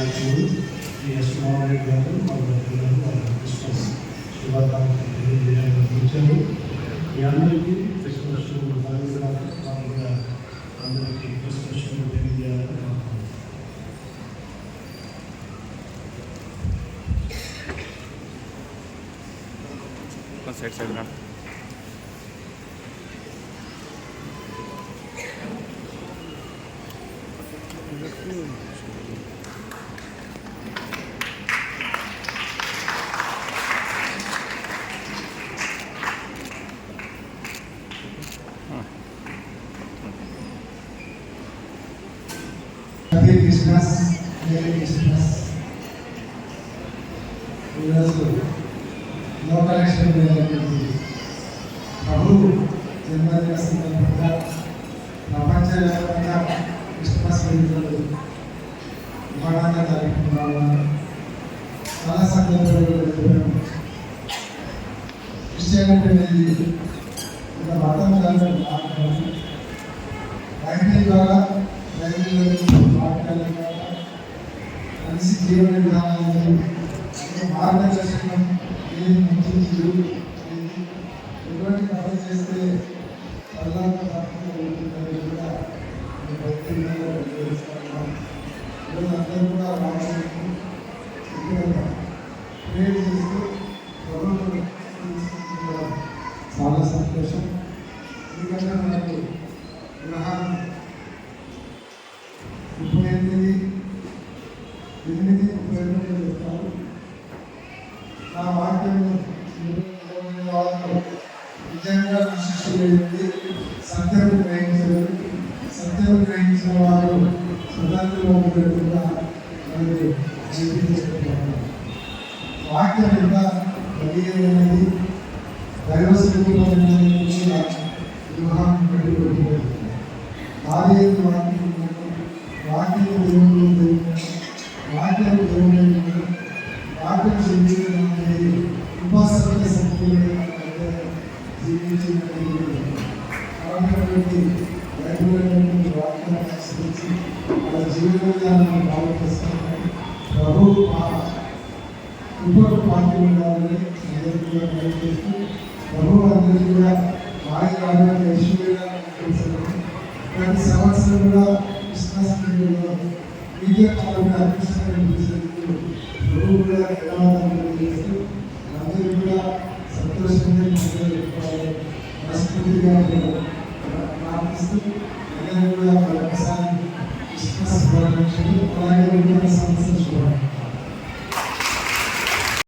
నాయకులు ఎస్ మోహన్ రెడ్డి గారు మా పిల్లలు వాళ్ళ క్రిస్మస్ శుభాకాంక్షలు తెలియజేయడానికి వచ్చారు మీ అందరికీ క్రిస్మస్ శుభాకాంక్షలు అందరికీ క్రిస్మస్ శుభ తెలియజేయాలని కోరుకుంటున్నాను. సైడ్ సైడ్ రా Happy Christmas merry Christmas ఈరోజు లోకలక్ష్మి అయినటువంటి ప్రభు జన్మదిన సందర్భంగా ప్రపంచవ్యాప్తంగా క్రిస్మస్ వేడుకలు ఘనంగా జరుపుకున్నారు చాలా సందర్భాలు క్రిస్టియానిటీ అనేది ఒక మతం కాదు కాదు. బైబిల్ ద్వారా బైబిల్ ద్వారా మనిషి జీవన విధానాలు మార్గదర్శకం ఏది మంచి చెడు ఏది ఎటువంటి పనులు చేస్తే పల్లాక తప్పకుండా కూడా ఈ భక్తుల్లో ఈరోజు అందరూ కూడా చేస్తూ ప్రభుత్వం చాలా సంతోషం. ఎందుకంటే మనకు గ్రహాలు ఎనిమిది ఎనిమిది ముప్పై ఎనిమిది చెప్తారు నా వాక్యం నిజంగా విశిష్టమైనది సత్యం గ్రహించలేదు సత్యం గ్రహించిన వారు స్వతంత్రంలో పెట్టుకున్న మనకి వాక్యం ఎంత బలీయమైనది దైవ స్వరూపమైనది వివాహం పెట్టుకుంటుంది భార్య వాక్యం వాక్యం దేవుడు దేవుడు వాక్యం దేవుడు వాక్యం జీవించడానికి ఉపాసన శక్తులు జీవించినటువంటి కాబట్టి బైబిల్ వాక్యాన్ని అనుసరించి వాళ్ళ జీవిత విధానాన్ని బాగు చేస్తామని ప్రభు ఇంకొక పార్టీ ఉండాలని అందరికీ కూడా తెలియజేస్తూ ప్రభు అందరికీ కూడా ఆయన ఆరోగ్య ఐశ్వర్యంగా తెలుసుకొని ప్రతి సంవత్సరం కూడా క్రిస్మస్ పండుగలో మీడియా కాలంలో అర్పిస్తారని తెలిసినందుకు కూడా ధన్యవాదాలు తెలియజేస్తూ అందరూ కూడా సంతోషంగా మనస్ఫూర్తిగా ప్రార్థిస్తూ అందరూ కూడా మరొకసారి అలాగే